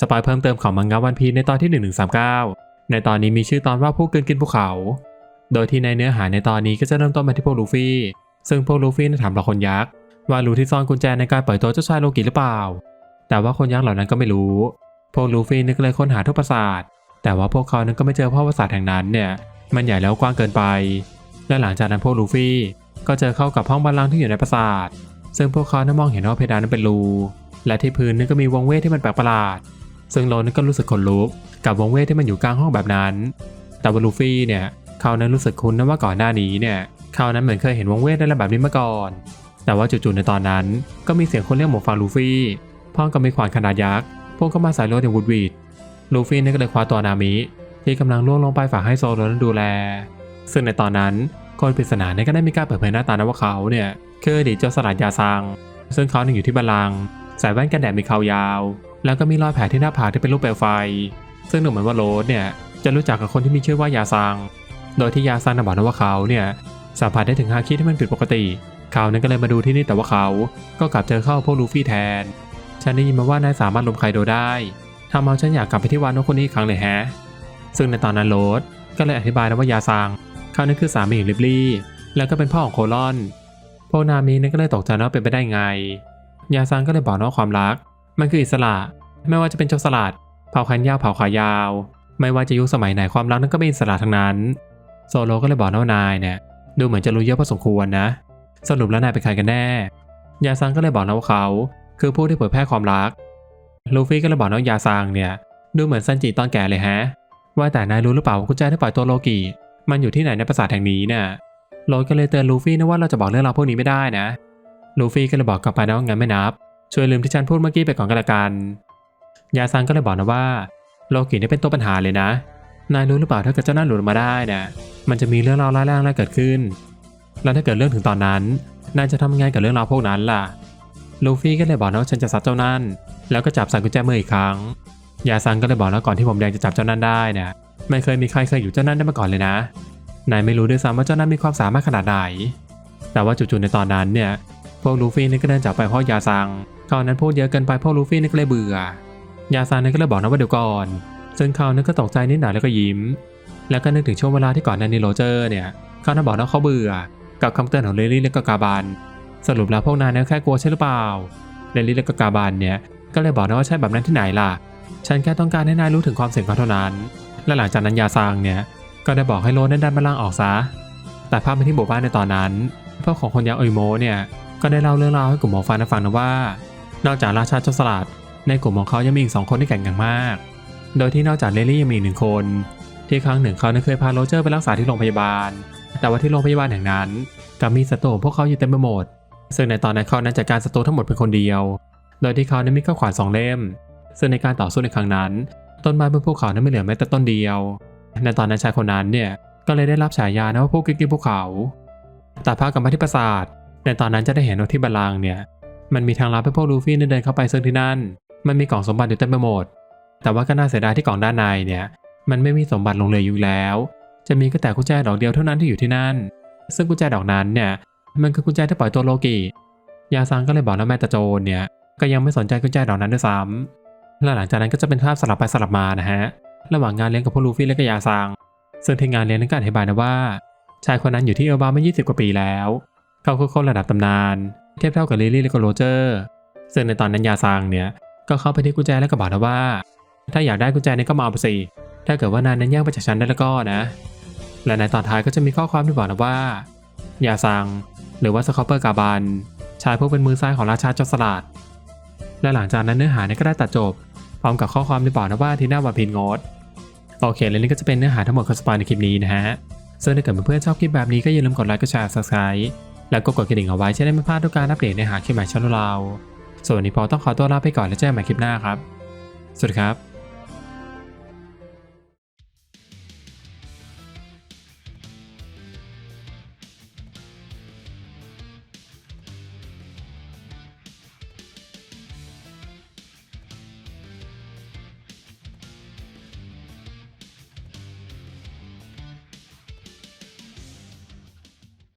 สปอยเพิ่มเติมของมังงะวันพีในตอนที่ 1139 ในตอนนี้มีชื่อตอนว่าผู้เกินกินภูเขา โดยที่ในเนื้อหาในตอนนี้ก็จะเริ่มต้นมาที่พวกลูฟี่ ซึ่งพวกลูฟี่ได้ถามเหล่าคนยักษ์ว่ารู้ที่ซ่อนกุญแจในการปล่อยตัวเจ้าชายโลกิหรือเปล่า แต่ว่าคนยักษ์เหล่านั้นก็ไม่รู้ พวกลูฟี่นึกเลยค้นหาทุกปราสาท แต่ว่าพวกเขานั้นก็ไม่เจอเพราะปราสาทแห่งนั้นเนี่ยมันใหญ่แล้วกว้างเกินไป และหลังจากนั้นพวกลูฟี่ก็เจอเข้ากับห้องบัลลังก์ที่อยู่ในปราสาท ซึ่งพวกเขานั้นมองเห็นว่าเพดานนั้นเป็นรู และที่พื้นนั้นก็มีวงเวทที่มันแปลกประหลาด ซึ่งโลนก็รู้สึกขนลุกกับวงเวทที่มันอยู่กลางห้องแบบนั้น แต่ว่าลูฟี่เนี่ยเขานั้นรู้สึกคุ้นนะว่าก่อนหน้านี้เนี่ยเขานั้นเหมือนเคยเห็นวงเวทในระแบบนี้มาก่อน แต่ว่าจู่ๆในตอนนั้นก็มีเสียงคนเรียกหมวกฟางลูฟี่พร้อมกับมีขวานขนาดยักษ์พุ่งเข้ามาใส่รถอย่างวุดวีดลูฟี่นี่ก็เลยคว้าตัวนามิ ที่กำลังล่วงลงไปฝากให้โซโลนั้นดูแล ซึ่งในตอนนั้นคนปริศนาเนี่ยก็ได้มีการเปิดเผยหน้าตานะว่าเขาเนี่ยคืออดีตเจ้าสลัดยาซัง ซึ่งเขาเนี่ยอยู่ที่บัลลังก์ใส่แว่นกันแดดมีเขายาว แล้วก็มีรอยแผลที่หน้าผากที่เป็นรูปเปลวไฟ ซึ่งดูเหมือนว่าโรสเนี่ยจะรู้จักกับคนที่มีชื่อว่ายาซัง โดยที่ยาซังบอกนะว่าเขาเนี่ยสัมผัสได้ถึงฮาคิที่มันผิดปกติ เขานั้นก็เลยมาดูที่นี่แต่ว่าเขาก็กลับเจอเข้าพวกลูฟี่แทน ฉันได้ยินมาว่านายสามารถลมไคโดได้ทำเอาฉันอยากกลับไปที่วานโนคนนี้อีกครั้งเลยแฮะ ซึ่งในตอนนั้นโรสก็เลยอธิบายนะว่ายาซัง เขานั่นคือสามีของลิบลี่แล้วก็เป็นพ่อของโคลอน พวกนามีนั้นก็เลยตกใจนะว่าเป็นไปได้ไง ยาซังก็เลยบอกนะว่าความรัก มันคืออิสระ ไม่ว่าจะเป็นโจรสลัดเผ่าคันยาวเผ่าขายาว ไม่ว่าจะยุคสมัยไหนความรักนั้นก็เป็นอิสระทั้งนั้นโซโลก็เลยบอกนะว่านายเนี่ยดูเหมือนจะรู้เยอะพอสมควรนะ สรุปแล้วนายเป็นใครกันแน่ ยาซังก็เลยบอกนะว่าเขา คือผู้ที่เผยแพร่ความรัก ลูฟี่ก็เลยบอกนะว่ายาซังเนี่ย ดูเหมือนซันจิตอนแก่เลยแฮะ ว่าแต่นายรู้หรือเปล่าว่ากุญแจที่ปล่อยตัวโลกิมันอยู่ที่ไหนในปราสาทแห่งนี้เนี่ยโรสก็เลยเตือนลูฟี่นะว่าเราจะบอกเรื่องราวพวกนี้ไม่ได้นะ ลูฟี่ก็เลยบอกกลับไปนะว่างั้นไม่นับ ช่วยลืมที่ฉันพูดเมื่อกี้ไปก่อนก็แล้วกัน ยาซังก็เลยบอกนะว่า โลกินี่เป็นตัวปัญหาเลยนะ นายรู้หรือเปล่าถ้าเกิดเจ้านั่นหลุดมาได้เนี่ยมันจะมีเรื่องราวร้ายแรงอะไรเกิดขึ้น แล้วถ้าเกิดเรื่องถึงตอนนั้น นายจะทำยังไงกับเรื่องราวพวกนั้นล่ะ ลูฟี่ก็เลยบอกนะว่าฉันจะซัดเจ้านั่น แล้วก็จับใส่กุญแจมืออีกครั้ง ยาซังก็เลยบอกนะก่อนที่ผมแดงจะจับเจ้านั่นได้เนี่ยไม่เคยมีใครเคยอยู่เจ้านั่นได้มาก่อนเลยนะ นายไม่รู้ด้วยซ้ำว่าเจ้านั่นมีความสามารถขนาดไหน แต่ว่าจู่ๆในตอนนั้นเนี่ย พวกลูฟี่นี่ก็เดินจากไปเพราะยาซังเขานั้นพูดเยอะเกินไปพวกลูฟี่นี่ก็เลยเบื่อ ยาซังนี่ก็เลยบอกนะว่าเดี๋ยวก่อน ซึ่งเขานั้นก็ตกใจนิดหน่อยแล้วก็ยิ้ม แล้วก็นึกถึงช่วงเวลาที่ก่อนหน้านี้โรเจอร์เนี่ยเขานั้นบอกว่าเขาเบื่อ กับคำเตือนของเลลี่และก็กาบัน สรุปแล้วพวกนายนั้นแค่กลัวใช่หรือเปล่า เลลี่และก็กาบันเนี่ยก็เลยบอกนะว่าใช่แบบนั้นที่ไหนล่ะ ฉันแค่ต้องการให้นายรู้ถึงความเสี่ยงของเท่านั้น และหลังจากนั้นยาซังเนี่ยก็ได้บอกให้โรนั้นดันมาล่างออกซะ แต่ภาพไปที่หมู่บ้านในตอนนั้นพวกของคนยักษ์โอยโมเนี่ยก็ได้เล่าเรื่องราวให้กลุ่มหมอฟันฟังนะว่า นอกจากราชาโจรสลัดในกลุ่มของเขายังมีอีกสองคนที่แข่งกันมาก โดยที่นอกจากเลลี่ยังมีอีกหนึ่งคน ที่ครั้งหนึ่งเขานั้นเคยพาโรเจอร์ไปรักษาที่โรงพยาบาล แต่ว่าที่โรงพยาบาลแห่งนั้นกลับมีศัตรูพวกเขาอยู่เต็มไปหมด ซึ่งในตอนนั้นเขานั้นจัดการศัตรูทั้งหมดเป็นคนเดียว โดยที่เขานั้นมีข้าวขวานสองเล่ม ซึ่งในการต่อสู้ในครั้งนั้น ต้นไม้บนภูเขานั้นไม่เหลือแม้แต่ต้นเดียว ในตอนนั้นชายคนนั้นเนี่ยก็เลยได้รับฉายานะว่าพวกกินภูเขาแต่ภากรรมาที่ปราสาทในตอนนั้นจะได้เห็นว่าที่บัลลังเนี่ย มันมีทางลับให้พวกลูฟี่เดินเข้าไปซึ่งที่นั่น มันมีกล่องสมบัติอยู่เต็มไปหมด แต่ว่าก็น่าเสียดายที่กล่องด้านในเนี่ย มันไม่มีสมบัติลงเหลืออยู่แล้ว จะมีก็แต่กุญแจดอกเดียวเท่านั้นที่อยู่ที่นั่น ซึ่งกุญแจดอกนั้นเนี่ย มันคือกุญแจที่ปล่อยตัวโลกิยาซังก็เลยบอกนะแม่ตาโจนเนี่ย ก็ยังไม่สนใจกุญแจดอกนั้นด้วยซ้ำและหลังจากนั้นก็จะเป็นภาพสลับไปสลับมานะฮะ ระหว่างงานเลี้ยงกับพวกลูฟี่และก็ยาซัง ซึ่งที่งานเลี้ยงนั้นก็อธิบายนะว่า ชายคนนั้นอยู่ที่เอลบามา20 กว่าปีแล้ว เขาคือคนระดับตำนาน เทียบเท่ากับลิลลี่และก็โรเจอร์ซึ่งในตอนนั้นยาซังเนี่ยก็เข้าไปที่กุญแจแล้วก็บอกนะว่า ถ้าอยากได้กุญแจนี้ก็มาเอาไปสิถ้าเกิดว่านายนั้นแย่งไปจากฉันได้แล้วก็นะ และในตอนท้ายก็จะมีข้อความที่บอกนะว่ายาซังหรือว่าสคอปเปอร์กาบันชายผู้เป็นมือซ้ายของราชาจรสลัดและหลังจากนั้นเนื้อหาเนี่ยก็ได้ตัดจบ พร้อมกับข้อความที่บอกนะว่าทีน่าวาพินงดโอเค และนี่ก็จะเป็นเนื้อหาทั้งหมดของสปายในคลิปนี้นะฮะซึ่งถ้าเกิดเพื่อนๆชอบคลิปแบบนี้ก็อย่าลืมกดไลค์กดแชร์ subscribe แล้วก็กดกระดิ่งเอาไว้จะได้ไม่พลาดทุกการอัปเดตในหาคลิปใหม่ช่องเรา ส่วนวันนี้พอต้องขอตัวลาไปก่อนแล้วเจอกันใหม่คลิปหน้าครับ สวัสดีครับ